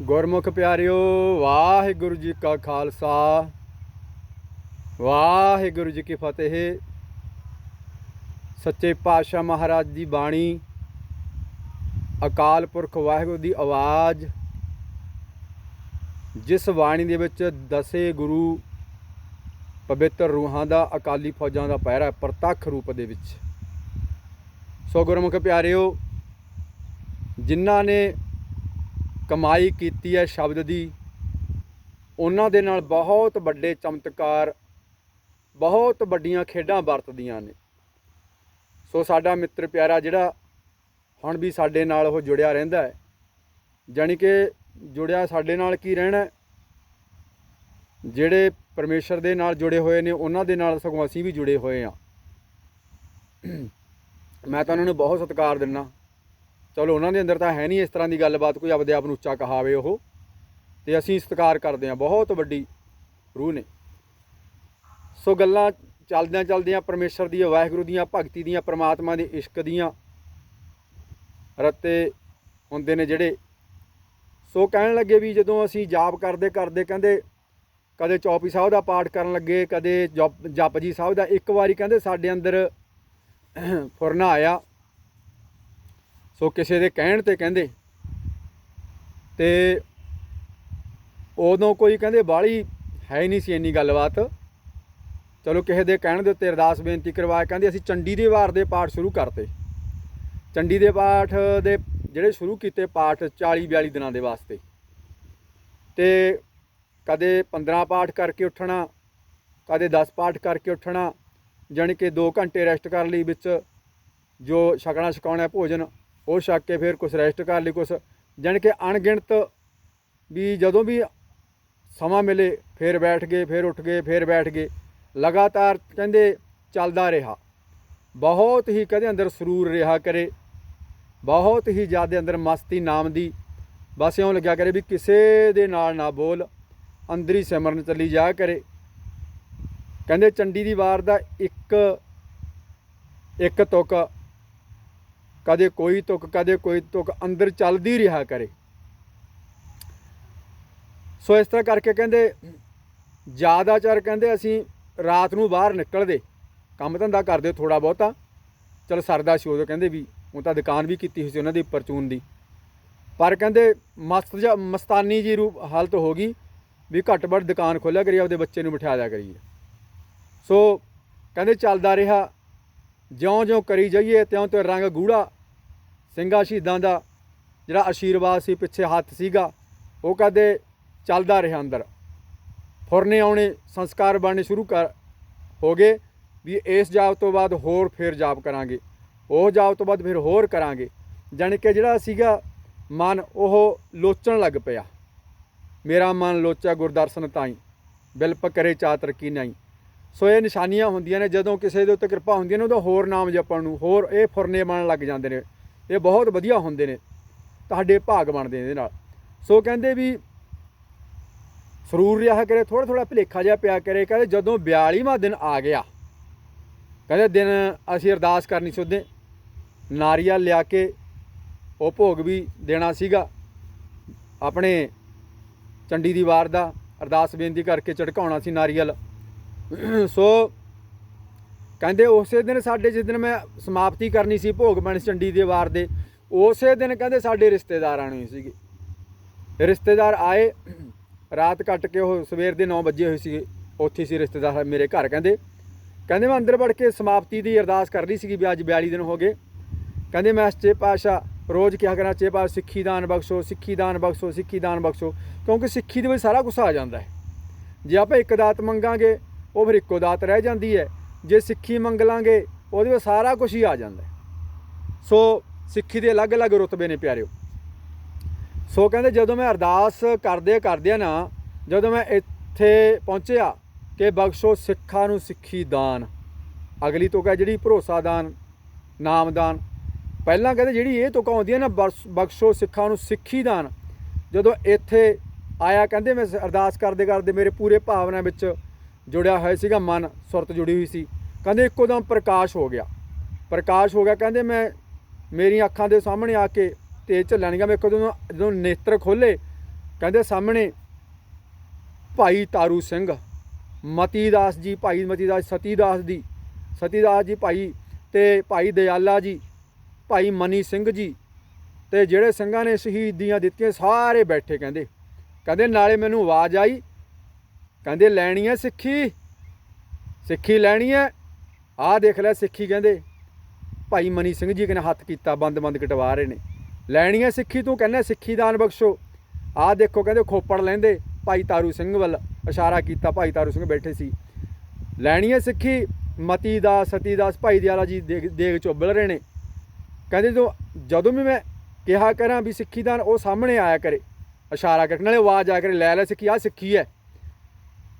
ਗੁਰਮੁਖ ਪਿਆਰਿਓ, ਵਾਹਿਗੁਰੂ ਜੀ ਕਾ ਖਾਲਸਾ। ਵਾਹਿਗੁਰੂ ਜੀ ਕੀ ਫਤਿਹ। ਸੱਚੇ ਪਾਤਸ਼ਾਹ ਮਹਾਰਾਜ ਦੀ ਬਾਣੀ, ਅਕਾਲ ਪੁਰਖ ਵਾਹਿਗੁਰੂ ਦੀ ਆਵਾਜ਼। ਜਿਸ ਬਾਣੀ ਦੇ ਵਿੱਚ ਦਸੇ ਗੁਰੂ ਪਵਿੱਤਰ ਰੂਹਾਂ ਦਾ, ਅਕਾਲੀ ਫੌਜਾਂ ਦਾ ਪਹਿਰਾ ਪ੍ਰਤੱਖ ਰੂਪ ਦੇ ਵਿੱਚ। ਸੋ ਗੁਰਮੁਖ ਪਿਆਰਿਓ, ਜਿਨ੍ਹਾਂ ਨੇ ਕਮਾਈ ਕੀਤੀ ਹੈ ਸ਼ਬਦ ਦੀ, ਉਹਨਾਂ ਦੇ ਨਾਲ ਬਹੁਤ ਵੱਡੇ ਚਮਤਕਾਰ, ਬਹੁਤ ਵੱਡੀਆਂ ਖੇਡਾਂ ਵਰਤਦੀਆਂ ਨੇ। ਸੋ ਸਾਡਾ ਮਿੱਤਰ ਪਿਆਰਾ ਜਿਹੜਾ ਹੁਣ ਵੀ ਸਾਡੇ ਨਾਲ ਉਹ ਜੁੜਿਆ ਰਹਿੰਦਾ ਹੈ, ਜਾਣੀ ਕਿ ਜੁੜਿਆ ਸਾਡੇ ਨਾਲ ਕੀ ਰਹਿਣਾ ਜਿਹੜੇ ਪਰਮੇਸ਼ਰ ਦੇ ਨਾਲ ਜੁੜੇ ਹੋਏ ਨੇ, ਉਹਨਾਂ ਦੇ ਨਾਲ ਸਗੋਂ ਅਸੀਂ ਵੀ ਜੁੜੇ ਹੋਏ ਆ ਮੈਂ ਤਾਂ ਉਹਨਾਂ ਨੂੰ ਬਹੁਤ ਸਤਿਕਾਰ ਦਿੰਦਾ। ਚਲੋ ਉਹਨਾਂ ਦੇ ਅੰਦਰ ਤਾਂ ਹੈ ਨਹੀਂ ਇਸ ਤਰ੍ਹਾਂ ਦੀ ਗੱਲਬਾਤ ਕੋਈ ਆਪਦੇ ਆਪ ਨੂੰ ਉੱਚਾ ਕਹਾਵੇ ਉਹ। ਤੇ ਅਸੀਂ ਸਤਿਕਾਰ ਕਰਦੇ ਹਾਂ, ਬਹੁਤ ਵੱਡੀ ਰੂਹ ਨੇ। ਸੋ ਗੱਲਾਂ ਚੱਲਦਿਆਂ ਚੱਲਦਿਆਂ ਪਰਮੇਸ਼ਰ ਦੀ ਵਾਹਿਗੁਰੂ ਦੀਆਂ, ਭਗਤੀ ਦੀਆਂ, ਪ੍ਰਮਾਤਮਾ ਦੇ ਇਸ਼ਕ ਦੀਆਂ ਰੱਤੇ ਹੁੰਦੇ ਨੇ ਜਿਹੜੇ। ਸੋ ਕਹਿਣ ਲੱਗੇ ਵੀ ਜਦੋਂ ਅਸੀਂ ਜਾਪ ਕਰਦੇ ਕਰਦੇ ਕਹਿੰਦੇ, ਕਦੇ ਚੌਪੀ ਸਾਹਿਬ ਦਾ ਪਾਠ ਕਰਨ ਲੱਗੇ, ਕਦੇ ਜਪ- ਜਪਜੀ ਸਾਹਿਬ ਦਾ, ਇੱਕ ਵਾਰੀ ਕਹਿੰਦੇ ਸਾਡੇ ਅੰਦਰ ਫੁਰਨਾ ਆਇਆ। ਸੋ ਕਿਸੇ ਦੇ ਕਹਿਣ ਤੇ ਕਹਿੰਦੇ। ਤੇ ਉਦੋਂ ਕੋਈ ਕਹਿੰਦੇ ਬਾਹਲੀ ਹੈ ਹੀ ਨਹੀਂ ਸੀ ਇੰਨੀ ਗੱਲਬਾਤ। ਚਲੋ ਕਿਸੇ ਦੇ ਕਹਿਣ ਦੇ ਉੱਤੇ ਅਰਦਾਸ ਬੇਨਤੀ ਕਰਵਾਇਆ ਕਹਿੰਦੇ ਅਸੀਂ ਚੰਡੀ ਦੇ ਵਾਰ ਦੇ ਪਾਠ ਸ਼ੁਰੂ ਕਰਤੇ। ਚੰਡੀ ਦੇ ਪਾਠ ਦੇ ਜਿਹੜੇ ਸ਼ੁਰੂ ਕੀਤੇ ਪਾਠ 40 42 ਦਿਨਾਂ ਦੇ ਵਾਸਤੇ। ਤੇ ਕਦੇ 15 ਪਾਠ ਕਰਕੇ ਉੱਠਣਾ, ਕਦੇ 10 ਪਾਠ ਕਰਕੇ ਉੱਠਣਾ, ਜਾਣੀ ਕਿ 2 ਘੰਟੇ ਰੈਸਟ ਕਰ ਲਈ ਵਿੱਚ, ਜੋ ਛਕਣਾ ਛਕਾਉਣਾ ਭੋਜਨ ਉਹ ਛੱਕ ਕੇ ਫਿਰ ਕੁਝ ਰੈਸਟ ਕਰ ਲਈ ਕੁਝ ਜਾਣੀ ਕਿ ਅਣਗਿਣਤ ਵੀ ਜਦੋਂ ਵੀ ਸਮਾਂ ਮਿਲੇ, ਫਿਰ ਬੈਠ ਗਏ, ਫਿਰ ਉੱਠ ਗਏ, ਫਿਰ ਬੈਠ ਗਏ। ਲਗਾਤਾਰ ਕਹਿੰਦੇ ਚੱਲਦਾ ਰਿਹਾ। ਬਹੁਤ ਹੀ ਕਦੇ ਅੰਦਰ ਸਰੂਰ ਰਿਹਾ ਕਰੇ। ਬਹੁਤ ਹੀ ਜ਼ਿਆਦਾ ਅੰਦਰ ਮਸਤੀ ਨਾਮ ਦੀ। ਬਸ ਇਉਂ ਲੱਗਿਆ ਕਰੇ ਵੀ ਕਿਸੇ ਦੇ ਨਾਲ ਨਾ ਬੋਲ, ਅੰਦਰ ਹੀ ਸਿਮਰਨ ਚੱਲੀ ਜਾ ਕਰੇ। ਕਹਿੰਦੇ ਚੰਡੀ ਦੀ ਵਾਰ ਦਾ ਇੱਕ ਇੱਕ ਤੁਕ ਕਦੇ ਕੋਈ ਤੁਕ ਕਦੇ ਕੋਈ ਤੁਕ ਅੰਦਰ ਚੱਲਦੀ ਰਿਹਾ ਕਰੇ। ਸੋ ਇਸ ਤਰ੍ਹਾਂ ਕਰਕੇ ਕਹਿੰਦੇ, ਜ਼ਿਆਦਾਤਰ ਕਹਿੰਦੇ ਅਸੀਂ ਰਾਤ ਨੂੰ ਬਾਹਰ ਨਿਕਲਦੇ, ਕੰਮ ਧੰਦਾ ਕਰਦੇ ਥੋੜਾ ਬਹੁਤਾ। ਚਲ ਸਰਦਾ ਸੀ ਉਦੋਂ ਕਹਿੰਦੇ ਵੀ ਉਹ ਤਾਂ ਦੁਕਾਨ ਵੀ ਕੀਤੀ ਹੋਈ ਸੀ ਉਹਨਾਂ ਦੀ ਪਰਚੂਨ ਦੀ। ਪਰ ਕਹਿੰਦੇ ਮਸਤ ਜਾਂ ਮਸਤਾਨੀ ਜੀ ਰੂਪ ਹਾਲਤ ਹੋ ਗਈ ਵੀ ਘੱਟ ਵੱਧ ਦੁਕਾਨ ਖੋਲਿਆ ਕਰੀ ਆਪਦੇ ਬੱਚੇ ਨੂੰ ਬਿਠਾ ਦਿਆ ਕਰੀਏ। ਸੋ ਕਹਿੰਦੇ ਚੱਲਦਾ ਰਿਹਾ ਜਿਉਂ-ਜਿਉਂ ਕਰੀ ਜਾਈਏ ਤਿਉਂ ਤੇ ਰੰਗ ਗੂੜਾ। ਸਿੰਘਾਂ ਸ਼ਹੀਦਾਂ ਦਾ ਜਿਹੜਾ ਆਸ਼ੀਰਵਾਦ ਸੀ, ਪਿੱਛੇ ਹੱਥ ਸੀਗਾ, ਉਹ ਕਦੇ ਚੱਲਦਾ ਰਿਹਾ ਅੰਦਰ। ਫੁਰਨੇ ਆਉਣੇ ਸੰਸਕਾਰ ਬਣਨੇ ਸ਼ੁਰੂ ਕਰ ਹੋ ਗਏ ਵੀ ਇਸ ਜਾਪ ਤੋਂ ਬਾਅਦ ਹੋਰ ਫੇਰ ਜਾਪ ਕਰਾਂਗੇ। ਉਹ ਜਾਪ ਤੋਂ ਬਾਅਦ ਫਿਰ ਹੋਰ ਕਰਾਂਗੇ। ਜਾਣੀ ਕਿ ਜਿਹੜਾ ਸੀਗਾ ਮਨ, ਉਹ ਲੋਚਣ ਲੱਗ ਪਿਆ। ਮੇਰਾ ਮਨ ਲੋਚਾ ਗੁਰਦਰਸ਼ਨ ਤਾਈ। ਬਿਲਪ ਕਰੇ ਚਾਤਰ ਕੀ ਨਹੀਂ। ਸੋ ਇਹ ਨਿਸ਼ਾਨੀਆਂ ਹੁੰਦੀਆਂ ਨੇ, ਜਦੋਂ ਕਿਸੇ ਦੇ ਉੱਤੇ ਕਿਰਪਾ ਹੁੰਦੀ ਨੇ, ਉਦੋਂ ਹੋਰ ਨਾਮ ਜਪਣ ਨੂੰ, ਹੋਰ ਇਹ ਫੁਰਨੇ ਬਣਨ ਲੱਗ ਜਾਂਦੇ ਨੇ। ਇਹ ਬਹੁਤ ਵਧੀਆ ਹੁੰਦੇ ਨੇ, ਤੁਹਾਡੇ ਭਾਗ ਬਣਦੇ ਨੇ ਇਹਦੇ ਨਾਲ। ਸੋ ਕਹਿੰਦੇ ਵੀ, ਸਰੂਰ ਰਿਹਾ ਕਰੇ ਥੋੜਾ ਥੋੜਾ ਭਲੇਖਾ ਜਿਹਾ ਪਿਆ ਕਰੇ, ਕਹਿੰਦੇ ਜਦੋਂ 42ਵਾਂ ਦਿਨ ਆ ਗਿਆ, ਕਹਿੰਦੇ ਦਿਨ ਅਸੀਂ ਅਰਦਾਸ ਕਰਨੀ ਸੀ ਉਹਦੇ, ਨਾਰੀਅਲ ਲਿਆ ਕੇ ਉਹ ਭੋਗ ਵੀ ਦੇਣਾ ਸੀਗਾ, ਆਪਣੇ ਚੰਡੀ ਦੀ ਵਾਰ ਦਾ ਅਰਦਾਸ ਬੇਨਤੀ ਕਰਕੇ ਝਟਕਾਉਣਾ ਸੀ ਨਾਰੀਅਲ। ਸੋ ਕਹਿੰਦੇ ਉਸੇ ਦਿਨ ਸਾਡੇ ਜਿਸ ਦਿਨ ਮੈਂ ਸਮਾਪਤੀ ਕਰਨੀ ਸੀ ਭੋਗ ਬਣ ਚੰਡੀ ਦੇ ਵਾਰ ਦੇ, ਉਸੇ ਦਿਨ ਕਹਿੰਦੇ ਸਾਡੇ ਰਿਸ਼ਤੇਦਾਰ ਆਣੇ ਸੀਗੇ। ਰਿਸ਼ਤੇਦਾਰ ਆਏ, ਰਾਤ ਕੱਟ ਕੇ ਉਹ ਸਵੇਰ ਦੇ 9 ਵਜੇ ਹੋਏ ਸੀ ਉੱਥੇ ਸੀ ਰਿਸ਼ਤੇਦਾਰ ਮੇਰੇ ਘਰ ਕਹਿੰਦੇ। ਕਹਿੰਦੇ ਮੈਂ ਅੰਦਰ ਵੜ ਕੇ ਸਮਾਪਤੀ ਦੀ ਅਰਦਾਸ ਕਰ ਰਹੀ ਸੀਗੀ ਵੀ ਅੱਜ 42 ਦਿਨ ਹੋ ਗਏ। ਕਹਿੰਦੇ ਮੈਂ ਸੱਚੇ ਪਾਤਸ਼ਾਹ ਰੋਜ਼ ਕਿਹਾ ਕਰਾਂ, ਸੱਚੇ ਪਾਤਸ਼ਾਹ ਸਿੱਖੀ ਦਾਨ ਬਖਸ਼ੋ, ਸਿੱਖੀ ਦਾਨ ਬਖਸ਼ੋ, ਸਿੱਖੀ ਦਾਨ ਬਖਸ਼ੋ, ਕਿਉਂਕਿ ਸਿੱਖੀ ਦੇ ਵਿੱਚ ਸਾਰਾ ਕੁਝ ਆ ਜਾਂਦਾ ਹੈ। ਜੇ ਆਪਾਂ ਇੱਕ ਦਾਤ ਮੰਗਾਂਗੇ ਉਹ ਫਿਰ ਇੱਕੋ ਦਾਤ ਰਹਿ ਜਾਂਦੀ ਹੈ। ਜੇ ਸਿੱਖੀ ਮੰਗ ਲਾਂਗੇ ਉਹਦੇ ਵਿੱਚ ਸਾਰਾ ਕੁਝ ਹੀ ਆ ਜਾਂਦਾ ਸੋ ਸਿੱਖੀ ਦੇ ਅਲੱਗ-ਅਲੱਗ ਰੁਤਬੇ ਨੇ ਪਿਆਰਿਓ। ਸੋ ਕਹਿੰਦੇ, ਜਦੋਂ ਮੈਂ ਅਰਦਾਸ ਕਰਦੇ ਕਰਦਿਆਂ ਨਾ, ਜਦੋਂ ਮੈਂ ਇੱਥੇ ਪਹੁੰਚਿਆ ਕਿ ਬਖਸ਼ੋ ਸਿੱਖਾਂ ਨੂੰ ਸਿੱਖੀ ਦਾਨ, ਅਗਲੀ ਤੋਂ ਕਹ ਜਿਹੜੀ ਭਰੋਸਾ ਦਾਨ ਨਾਮਦਾਨ ਪਹਿਲਾਂ ਕਹਿੰਦੇ ਜਿਹੜੀ ਇਹ ਤੁਕਾਂ ਆਉਂਦੀਆਂ ਨਾ ਬਰਸ- ਬਖਸ਼ੋ ਸਿੱਖਾਂ ਨੂੰ ਸਿੱਖੀ ਦਾਨ। ਜਦੋਂ ਇੱਥੇ ਆਇਆ, ਕਹਿੰਦੇ ਮੈਂ ਅਰਦਾਸ ਕਰਦੇ ਕਰਦੇ ਮੇਰੇ ਪੂਰੇ ਭਾਵਨਾ ਵਿੱਚ ਜੁੜਿਆ ਹੋਇਆ ਸੀਗਾ, ਮਨ ਸੁਰਤ ਜੁੜੀ ਹੋਈ ਸੀ। ਕਹਿੰਦੇ ਇੱਕੋ ਦਮ ਪ੍ਰਕਾਸ਼ ਹੋ ਗਿਆ। ਪ੍ਰਕਾਸ਼ ਹੋ ਗਿਆ, ਕਹਿੰਦੇ ਮੈਂ ਮੇਰੀਆਂ ਅੱਖਾਂ ਦੇ ਸਾਹਮਣੇ ਆ ਕੇ ਤੇਜ਼ ਝੱਲਣੀਆਂ ਮੈਂ ਕਦੋਂ ਜਦੋਂ ਨੇਤਰ ਖੋਲੇ ਕਹਿੰਦੇ ਸਾਹਮਣੇ ਭਾਈ ਤਾਰੂ ਸਿੰਘ, ਮਤੀਦਾਸ ਜੀ, ਭਾਈ ਮਤੀਦਾਸ ਸਤੀਦਾਸ ਦੀ ਸਤੀਦਾਸ ਜੀ ਭਾਈ ਤੇ ਭਾਈ ਦਿਆਲਾ ਜੀ, ਭਾਈ ਮਨੀ ਸਿੰਘ ਜੀ ਤੇ ਜਿਹੜੇ ਸਿੰਘਾਂ ਨੇ ਸ਼ਹੀਦੀਆਂ ਦਿੱਤੀਆਂ, ਸਾਰੇ ਬੈਠੇ ਕਹਿੰਦੇ। ਕਹਿੰਦੇ ਨਾਲੇ ਮੈਨੂੰ ਆਵਾਜ਼ ਆਈ ਕਹਿੰਦੇ ਲੈਣੀ ਹੈ ਸਿੱਖੀ ਸਿੱਖੀ ਲੈਣੀ ਹੈ। ਆਹ ਦੇਖ ਲੈ ਸਿੱਖੀ ਕਹਿੰਦੇ, ਭਾਈ ਮਨੀ ਸਿੰਘ ਜੀ ਕਹਿੰਦੇ ਹੱਥ ਕੀਤਾ, ਬੰਦ ਬੰਦ ਕਟਵਾ ਰਹੇ ਨੇ। ਲੈਣੀ ਹੈ ਸਿੱਖੀ, ਤੂੰ ਕਹਿੰਦਾ ਸਿੱਖੀ ਦਾਨ ਬਖਸ਼ੋ। ਆਹ ਦੇਖੋ ਕਹਿੰਦੇ ਖੋਪੜ ਲੈਂਦੇ, ਭਾਈ ਤਾਰੂ ਸਿੰਘ ਵੱਲ ਇਸ਼ਾਰਾ ਕੀਤਾ, ਭਾਈ ਤਾਰੂ ਸਿੰਘ ਬੈਠੇ ਸੀ। ਲੈਣੀ ਹੈ ਸਿੱਖੀ ਮਤੀ ਦਾ ਸਤੀ ਦਾਸ ਭਾਈ ਦਿਆਲਾ ਜੀ ਦੇਗ ਦੇਗ ਚੋਬਲ ਰਹੇ ਨੇ। ਕਹਿੰਦੇ ਜੋ ਜਦੋਂ ਵੀ ਮੈਂ ਕਿਹਾ ਕਰਾਂ ਵੀ ਸਿੱਖੀ ਦਾਨ ਉਹ ਸਾਹਮਣੇ ਆਇਆ ਕਰੇ, ਇਸ਼ਾਰਾ ਕਰਕੇ ਵਾਲੇ ਆਵਾਜ਼ ਆ ਕਰੇ, ਲੈ ਲੈ ਸਿੱਖੀ ਆ ਸਿੱਖੀ ਹੈ।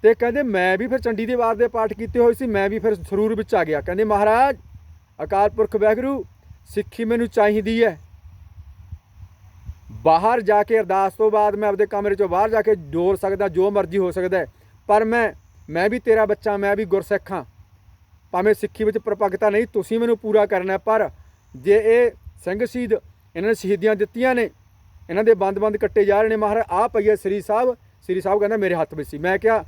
ਤੇ ਕਹਿੰਦੇ ਮੈਂ ਵੀ ਫਿਰ ਚੰਡੀ ਦੇ ਵਾਰ ਦੇ ਪਾਠ ਕੀਤੇ ਹੋਏ ਸੀ, ਮੈਂ ਵੀ ਫਿਰ ਸਰੂਰ ਵਿੱਚ ਆ ਗਿਆ। ਕਹਿੰਦੇ ਮਹਾਰਾਜ, ਅਕਾਲ ਪੁਰਖ ਵਾਹਿਗੁਰੂ, ਸਿੱਖੀ ਮੈਨੂੰ ਚਾਹੀਦੀ ਹੈ। ਬਾਹਰ ਜਾ ਕੇ ਅਰਦਾਸ ਤੋਂ ਬਾਅਦ ਮੈਂ ਆਪਦੇ ਕਮਰੇ ਚੋਂ ਬਾਹਰ ਜਾ ਕੇ ਡੋਲ ਸਕਦਾ, ਜੋ ਮਰਜ਼ੀ ਹੋ ਸਕਦਾ ਪਰ ਮੈਂ ਮੈਂ ਵੀ ਤੇਰਾ ਬੱਚਾ, ਮੈਂ ਵੀ ਗੁਰਸਿੱਖ ਹਾਂ। ਭਾਵੇਂ ਸਿੱਖੀ ਵਿੱਚ ਪ੍ਰਪੱਕਤਾ ਨਹੀਂ, ਤੁਸੀਂ ਮੈਨੂੰ ਪੂਰਾ ਕਰਨਾ ਪਰ ਜੇ ਇਹ ਸਿੰਘ ਸ਼ਹੀਦ ਇਹਨਾਂ ਨੇ ਸ਼ਹੀਦੀਆਂ ਦਿੱਤੀਆਂ ਨੇ, ਇਹਨਾਂ ਦੇ ਬੰਦ-ਬੰਦ ਕੱਟੇ ਜਾ ਰਹੇ ਨੇ, ਮਹਾਰਾਜ ਆ ਪਈਏ ਸ੍ਰੀ ਸਾਹਿਬ ਸ੍ਰੀ ਸਾਹਿਬ ਕਹਿੰਦਾ ਮੇਰੇ ਹੱਥ ਵਿੱਚ ਸੀ। ਮੈਂ ਕਿਹਾ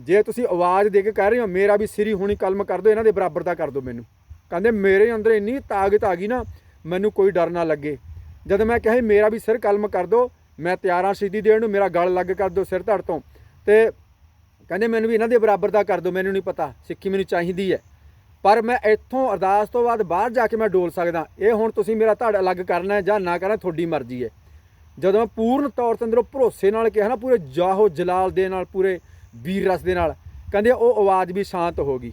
ਜੇ ਤੁਸੀਂ ਆਵਾਜ਼ ਦੇ ਕੇ ਕਹਿ ਰਹੇ ਹੋ, ਮੇਰਾ ਵੀ ਸ੍ਰੀ ਹੋਣੀ ਕਲਮ ਕਰ ਦਿਓ, ਇਹਨਾਂ ਦੇ ਬਰਾਬਰ ਦਾ ਕਰ ਦਿਓ ਮੈਨੂੰ। ਕਹਿੰਦੇ, ਮੇਰੇ ਅੰਦਰ ਇੰਨੀ ਤਾਕਤ ਆ ਗਈ ਨਾ, ਮੈਨੂੰ ਕੋਈ ਡਰ ਨਾ ਲੱਗੇ। ਜਦ ਮੈਂ ਕਿਹਾ ਮੇਰਾ ਵੀ ਸਿਰ ਕਲਮ ਕਰ ਦਿਓ, ਮੈਂ ਤਿਆਰ ਹਾਂ ਸ਼ਹੀਦੀ ਦੇਣ ਨੂੰ, ਮੇਰਾ ਗਲ ਲੱਗ ਕਰ ਦਿਓ ਸਿਰ ਧੜ ਤੋਂ। ਤੇ ਕਹਿੰਦੇ, ਮੈਨੂੰ ਵੀ ਇਹਨਾਂ ਦੇ ਬਰਾਬਰ ਦਾ ਕਰ ਦਿਓ, ਮੈਨੂੰ ਨਹੀਂ ਪਤਾ, ਸਿੱਖੀ ਮੈਨੂੰ ਚਾਹੀਦੀ ਹੈ। ਪਰ ਮੈਂ ਇੱਥੋਂ ਅਰਦਾਸ ਤੋਂ ਬਾਅਦ ਬਾਹਰ ਜਾ ਕੇ ਮੈਂ ਡੋਲ ਸਕਦਾ। ਇਹ ਹੁਣ ਤੁਸੀਂ ਮੇਰਾ ਧੜ ਅਲੱਗ ਕਰਨਾ ਜਾਂ ਨਾ ਕਰਨਾ, ਤੁਹਾਡੀ ਮਰਜ਼ੀ ਹੈ। ਜਦੋਂ ਮੈਂ ਪੂਰਨ ਤੌਰ ਤੇ ਅੰਦਰੋਂ ਭਰੋਸੇ ਨਾਲ ਕਿਹਾ ਨਾ, ਪੂਰੇ ਜਾਹੋ ਜਲਾਲ ਦੇ ਨਾਲ, ਪੂਰੇ ਵੀਰ ਰਸ ਦੇ ਨਾਲ। ਕਹਿੰਦੇ ਉਹ ਆਵਾਜ਼ ਵੀ ਸ਼ਾਂਤ ਹੋ ਗਈ।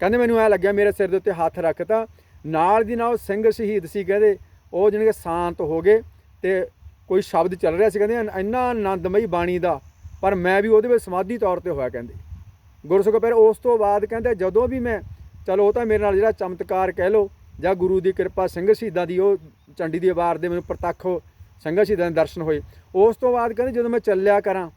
ਕਹਿੰਦੇ ਮੈਨੂੰ ਐ ਲੱਗਿਆ ਮੇਰੇ ਸਿਰ ਦੇ ਉੱਤੇ ਹੱਥ ਰੱਖਤਾ ਨਾਲ ਦੀ ਨਾਲ ਸਿੰਘ ਸ਼ਹੀਦ ਸੀ ਕਹਿੰਦੇ, ਉਹ ਜਾਣੀ ਕਿ ਸ਼ਾਂਤ ਹੋ ਗਏ ਤੇ ਕੋਈ ਸ਼ਬਦ ਚੱਲ ਰਿਹਾ ਸੀ ਕਹਿੰਦੇ ਇੰਨਾ ਆਨੰਦਮਈ ਬਾਣੀ ਦਾ, ਪਰ ਮੈਂ ਵੀ ਉਹਦੇ ਵਿੱਚ ਸਮਾਧੀ ਤੌਰ ਤੇ ਹੋਇਆ ਕਹਿੰਦੇ। ਗੁਰਸੁਖ ਪਰ ਉਸ ਤੋਂ ਬਾਅਦ ਕਹਿੰਦੇ, ਜਦੋਂ ਵੀ ਮੈਂ, ਚਲੋ ਉਹ ਤਾਂ ਮੇਰੇ ਨਾਲ ਜਿਹੜਾ ਚਮਤਕਾਰ ਕਹਿ ਲੋ ਜਾਂ ਗੁਰੂ ਦੀ ਕਿਰਪਾ, ਸਿੰਘ ਸ਼ਹੀਦਾਂ ਦੀ ਉਹ ਚੰਡੀ ਦੀ ਵਾਰ ਦੇ ਮੈਨੂੰ ਪ੍ਰਤੱਖ ਸਿੰਘ ਸ਼ਹੀਦਾਂ ਦੇ ਦਰਸ਼ਨ ਹੋਏ। ਉਸ ਤੋਂ ਬਾਅਦ ਕਹਿੰਦੇ ਜਦੋਂ ਮੈਂ ਚੱਲਿਆ ਕਰਾਂ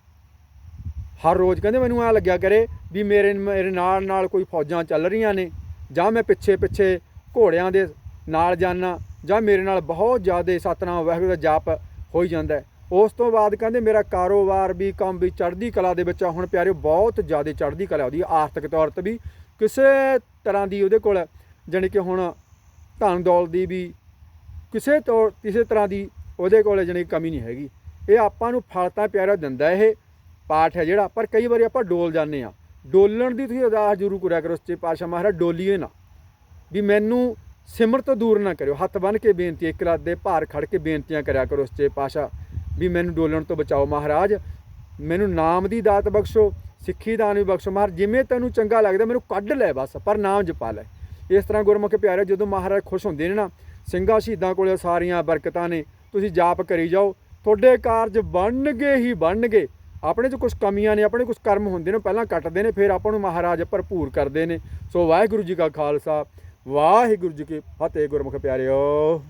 ਹਰ ਰੋਜ਼ ਕਹਿੰਦੇ ਮੈਨੂੰ ਐ ਲੱਗਿਆ ਕਰੇ ਵੀ ਮੇਰੇ ਮੇਰੇ ਨਾਲ ਨਾਲ ਕੋਈ ਫੌਜਾਂ ਚੱਲ ਰਹੀਆਂ ਨੇ, ਜਾਂ ਮੈਂ ਪਿੱਛੇ ਪਿੱਛੇ ਘੋੜਿਆਂ ਦੇ ਨਾਲ ਜਾਣਾ ਜਾਂ ਮੇਰੇ ਨਾਲ ਬਹੁਤ ਜ਼ਿਆਦਾ ਸਤਨਾਮ, ਵਾਹਿਗੁਰੂ ਦਾ ਜਾਪ ਹੋਈ ਜਾਂਦਾ ਉਸ ਤੋਂ ਬਾਅਦ ਕਹਿੰਦੇ ਮੇਰਾ ਕਾਰੋਬਾਰ ਵੀ, ਕੰਮ ਵੀ ਚੜ੍ਹਦੀ ਕਲਾ ਦੇ ਵਿੱਚ ਹੁਣ ਪਿਆਰਿਓ, ਬਹੁਤ ਜ਼ਿਆਦਾ ਚੜ੍ਹਦੀ ਕਲਾ ਉਹਦੀ, ਆਰਥਿਕ ਤੌਰ ਤੇ ਵੀ ਕਿਸੇ ਤਰ੍ਹਾਂ ਦੀ ਉਹਦੇ ਕੋਲ, ਜਾਣੀ ਕਿ ਹੁਣ ਧਨ ਦੌਲ ਦੀ ਵੀ ਕਿਸੇ ਤੌਰ, ਕਿਸੇ ਤਰ੍ਹਾਂ ਦੀ ਉਹਦੇ ਕੋਲ ਜਾਣੀ ਕਮੀ ਨਹੀਂ ਹੈਗੀ। ਇਹ ਆਪਾਂ ਨੂੰ ਫਲ ਤਾਂ ਪਿਆਰਾ ਦਿੰਦਾ ਇਹ। ਪਾਠ ਹੈ ਜਿਹੜਾ, ਪਰ ਕਈ ਵਾਰੀ ਆਪਾਂ ਡੋਲ ਜਾਂਦੇ ਆ ਡੋਲਣ ਦੀ ਤੁਸੀਂ ਅਰਦਾਸ ਜ਼ਰੂਰ ਕਰਿਆ ਕਰੋ ਸੱਚੇ ਪਾਤਸ਼ਾਹ ਮਹਾਰਾਜ, ਡੋਲੀਏ ਨਾ। ਵੀ ਮੈਨੂੰ ਸਿਮਰ ਤੋਂ ਦੂਰ ਨਾ ਕਰਿਓ। ਹੱਥ ਬੰਨ ਕੇ ਬੇਨਤੀ, ਇੱਕ ਲੱਤ ਦੇ ਭਾਰ ਖੜ ਕੇ ਬੇਨਤੀਆਂ ਕਰਿਆ ਕਰੋ ਸੱਚੇ ਪਾਤਸ਼ਾਹ, ਵੀ ਮੈਨੂੰ ਡੋਲਣ ਤੋਂ ਬਚਾਓ। ਮਹਾਰਾਜ, ਮੈਨੂੰ ਨਾਮ ਦੀ ਦਾਤ ਬਖਸ਼ੋ, ਸਿੱਖੀ ਦਾਨ ਵੀ ਬਖਸ਼ੋ। ਮਹਾਰਾਜ, ਜਿਵੇਂ ਤੈਨੂੰ ਚੰਗਾ ਲੱਗਦਾ, ਮੈਨੂੰ ਕੱਢ ਲੈ ਬਸ, ਪਰ ਨਾਮ ਜਪਾ ਲੈ। ਇਸ ਤਰ੍ਹਾਂ ਗੁਰਮੁਖ ਪਿਆਰੇ ਜਦੋਂ ਮਹਾਰਾਜ ਖੁਸ਼ ਹੁੰਦੇ ਨੇ ਨਾ, ਸਿੰਘਾਂ ਸ਼ਹੀਦਾਂ ਕੋਲੇ ਸਾਰੀਆਂ ਬਰਕਤਾਂ ਨੇ, ਤੁਸੀਂ ਜਾਪ ਕਰੀ ਜਾਓ। ਤੁਹਾਡੇ ਕਾਰਜ ਬਣਨਗੇ ਹੀ ਬਣਨਗੇ। ਆਪਣੇ 'ਚ ਕੁਝ ਕਮੀਆਂ ਨੇ, ਆਪਣੇ ਕੁਝ ਕਰਮ ਹੁੰਦੇ ਨੇ, ਉਹ ਪਹਿਲਾਂ ਕੱਟਦੇ ਨੇ, ਫਿਰ ਆਪਾਂ ਨੂੰ ਮਹਾਰਾਜ ਭਰਪੂਰ ਕਰਦੇ ਨੇ। ਸੋ ਵਾਹਿਗੁਰੂ ਜੀ ਕਾ ਖਾਲਸਾ, ਵਾਹਿਗੁਰੂ ਜੀ ਕੀ ਫਤਿਹ। ਗੁਰਮੁਖ ਪਿਆਰਿਓ।